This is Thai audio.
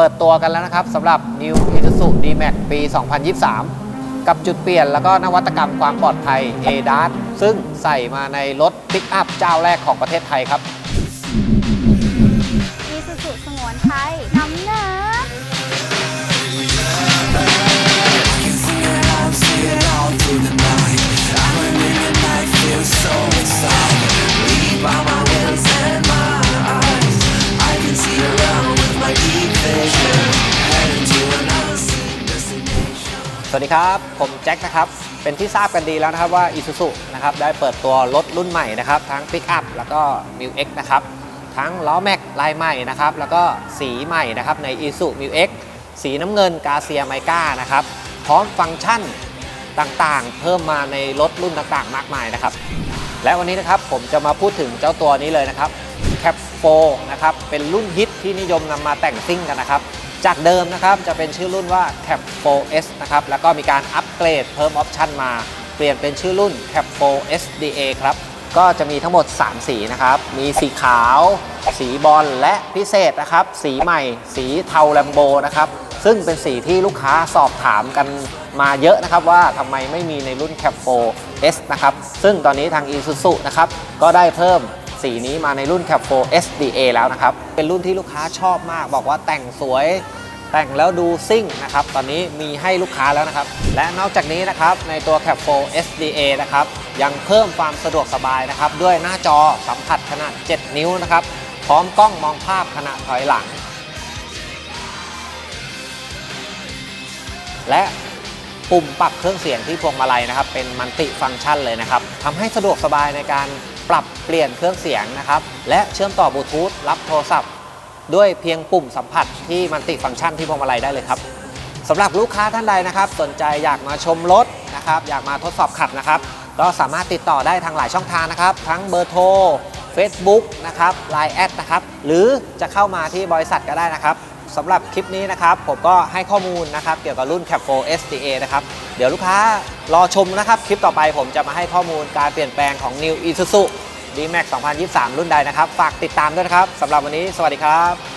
ปิดตัวกันแล้วนะครับสำหรับ New Isuzu D-Max ปี 2023 กับจุดเปลี่ยนแล้วก็นวัตกรรมความปลอดภัย ADAS ซึ่งใส่มาในรถปิกอัพเจ้าแรกของประเทศไทยครับ สวัสดีครับ ผมแจ็คนะครับ เป็นที่ทราบกันดีแล้วนะครับว่า Isuzu นะครับได้เปิดตัวรถรุ่นใหม่นะครับทั้ง Pickup แล้วก็ m i l X นะครับทั้งล้อแม็กลายใหม่นะครับแล้วก็สีใหม่นะครับใน Isuzu m i l X สีน้ำเงินกาเซียไมกานะครับพร้อมฟังก์ชันต่างๆ เพิ่มมาในรถรุ่นต่างๆ มากมายนะครับ และวันนี้นะครับผมจะมาพูดถึงเจ้าตัวนี้เลยนะครับ Cap 4นะครับเป็นรุ่นฮิตที่นิยมนำมาแต่งซิ่งกันนะครับ จากเดิมนะครับจะเป็นชื่อรุ่นว่า Cap 4S นะครับแล้วก็มีการอัปเกรดเพิ่มออปชันมาเปลี่ยนเป็นชื่อรุ่น Cap 4 SDA ครับก็จะมีทั้งหมด 3 สีนะครับ มีสีขาว สีบอลและพิเศษนะครับ สีใหม่ สีเทาแลมโบนะครับ ซึ่งเป็นสีที่ลูกค้าสอบถามกันมาเยอะนะครับว่าทำไมไม่มีในรุ่น Cap 4S นะครับ ซึ่งตอนนี้ทาง Isuzu นะครับ ก็ได้เพิ่ม สีนี้มาในรุ่น Cap 4 SDA แล้วนะครับ เป็นรุ่นที่ลูกค้าชอบมาก บอกว่าแต่งสวย แต่งแล้วดูซิ่งนะครับ ตอนนี้มีให้ลูกค้าแล้วนะครับ และนอกจากนี้นะครับ ในตัว Cap 4 SDA นะครับ ยังเพิ่มความสะดวกสบายนะครับ ด้วยหน้าจอสัมผัสขนาด 7 นิ้วนะครับ พร้อมกล้องมองภาพขณะถอยหลัง และปุ่มปรับเครื่องเสียงที่พวงมาลัยนะครับ เป็นมัลติฟังก์ชันเลยนะครับทำให้สะดวกสบายในการ ปรับเปลี่ยนเครื่องเสียงนะครับ และเชื่อมต่อบลูทูธรับโทรศัพท์ ด้วยเพียงปุ่มสัมผัสที่มัลติฟังก์ชันที่พวงมาลัยได้เลยครับสำหรับลูกค้าท่านใดนะครับ สนใจอยากมาชมรถนะครับอยากมาทดสอบขับนะครับ ก็สามารถติดต่อได้ทางหลายช่องทางนะครับ ทั้งเบอร์โทร Facebook นะครับ Line แอดนะครับ หรือจะเข้ามาที่บริษัทก็ได้นะครับสำหรับคลิปนี้นะครับ ผมก็ให้ข้อมูลนะครับ เกี่ยวกับรุ่น Cap 4 SDA นะครับ ดี๋ยวลูกค้ารอชมนะครับ คลิปต่อไปผมจะมาให้ข้อมูลการเปลี่ยนแปลงของ New Isuzu D-Max 2023 รุ่นใดนะครับ ฝากติดตามด้วยนะครับสำหรับวันนี้ สวัสดีครับ